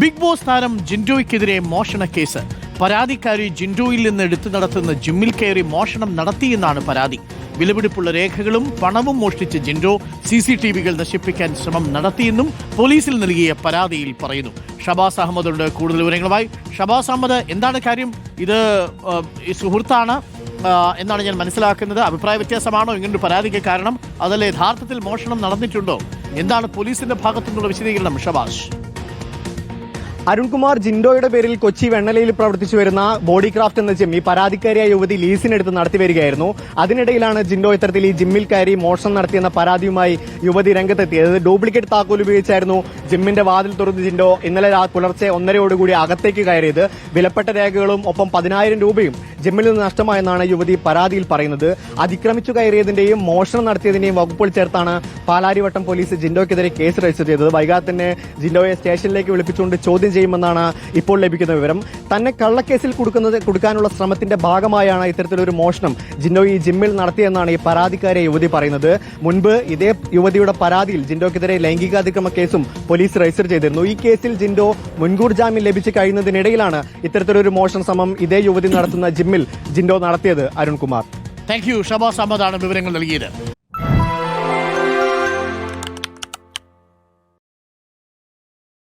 Big boss താരം ജിൻഡോയ്ക്കെതിരെ മോഷണ case. പരാതിക്കാരി ജിൻഡോയിൽ നിന്ന് എടുത്തു നടത്തുന്ന ജിമ്മിൽ കയറി മോഷണം നടത്തിയെന്നാണ് പരാതി. വിലപിടിപ്പുള്ള രേഖകളും പണവും മോഷ്ടിച്ച ജിൻഡോ സി സി ടി വികൾ നശിപ്പിക്കാൻ ശ്രമം നടത്തിയെന്നും പോലീസിൽ നൽകിയ പരാതിയിൽ പറയുന്നു. ഷബാസ് അഹമ്മദുണ്ട്. കൂടുതൽ വിവരങ്ങളുമായി ഷബാസ് അഹമ്മദ് എന്താണ് കാര്യം? ഇത് സുഹൃത്താണ്. എന്നാണ് ഞാൻ മനസ്സിലാക്കുന്നത്. അഭിപ്രായ വ്യത്യാസമാണോ? ഇങ്ങനൊരു പരാതിക്ക് കാരണം അതല്ല യഥാർത്ഥത്തിൽ മോഷണം നടന്നിട്ടുണ്ടോ? എന്താണ് പോലീസിന്റെ ഭാഗത്തു നിന്നുള്ള വിശദീകരണം ഷബാഷ് അരുൺകുമാർ ജിൻഡോയുടെ പേരിൽ കൊച്ചി വെണ്ണലയിൽ പ്രവർത്തിച്ചു വരുന്ന ബോഡി ക്രാഫ്റ്റ് എന്ന ജിമ്മി പരാതിക്കാരിയായ യുവതി ലീസിനെടുത്ത് നടത്തി വരികയായിരുന്നു. അതിനിടയിലാണ് ജിൻഡോ ഇത്തരത്തിൽ ഈ ജിമ്മിൽ കയറി മോഷണം നടത്തിയെന്ന പരാതിയുമായി യുവതി രംഗത്തെത്തിയത്. ഡ്യൂപ്ലിക്കേറ്റ് താക്കോൽ ഉപയോഗിച്ചായിരുന്നു ജിമ്മിന്റെ വാതിൽ തുറന്ന് ജിൻഡോ ഇന്നലെ പുലർച്ചെ ഒന്നരയോടുകൂടി അകത്തേക്ക് കയറിയത്. വിലപ്പെട്ട രേഖകളും ഒപ്പം പതിനായിരം രൂപയും ജിമ്മിൽ നിന്ന് നഷ്ടമായെന്നാണ് യുവതി പരാതിയിൽ പറയുന്നത്. അതിക്രമിച്ചു കയറിയതിന്റെയും മോഷണം നടത്തിയതിന്റെയും വകുപ്പുകൾ ചേർത്താണ് പാലാരിവട്ടം പോലീസ് ജിൻഡോയ്ക്കെതിരെ കേസ് രജിസ്റ്റർ ചെയ്തത്. വൈകാതെ തന്നെ ജിൻഡോയെ സ്റ്റേഷനിലേക്ക് വിളിപ്പിച്ചുകൊണ്ട് ചോദ്യം ചെയ്യുമെന്നാണ് ഇപ്പോൾ ലഭിക്കുന്ന വിവരം. തന്നെ കള്ളക്കേസിൽ കൊടുക്കുന്നത് കൊടുക്കാനുള്ള ശ്രമത്തിന്റെ ഭാഗമായാണ് ഇത്തരത്തിലൊരു മോഷണം. ഈ ജിമ്മിൽ നടത്തിയെന്നാണ് ഈ പരാതിക്കാരെ യുവതി പറയുന്നത്. മുൻപ് ഇതേ യുവതിയുടെ പരാതിയിൽ ജിൻഡോയ്ക്കെതിരെ ലൈംഗികാതിക്രമ കേസും പോലീസ് രജിസ്റ്റർ ചെയ്തിരുന്നു. ഈ കേസിൽ ജിൻഡോ മുൻകൂർ ജാമ്യം ലഭിച്ചു കഴിയുന്നതിനിടയിലാണ് ഇത്തരത്തിലൊരു മോഷണ ശ്രമം ഇതേ യുവതി നടത്തുന്ന ജിമ്മിൽ ജിൻഡോ നടത്തിയത് അരുൺകുമാർ. താങ്ക് യു ഷബാസ് വിവരങ്ങൾ നൽകിയത്.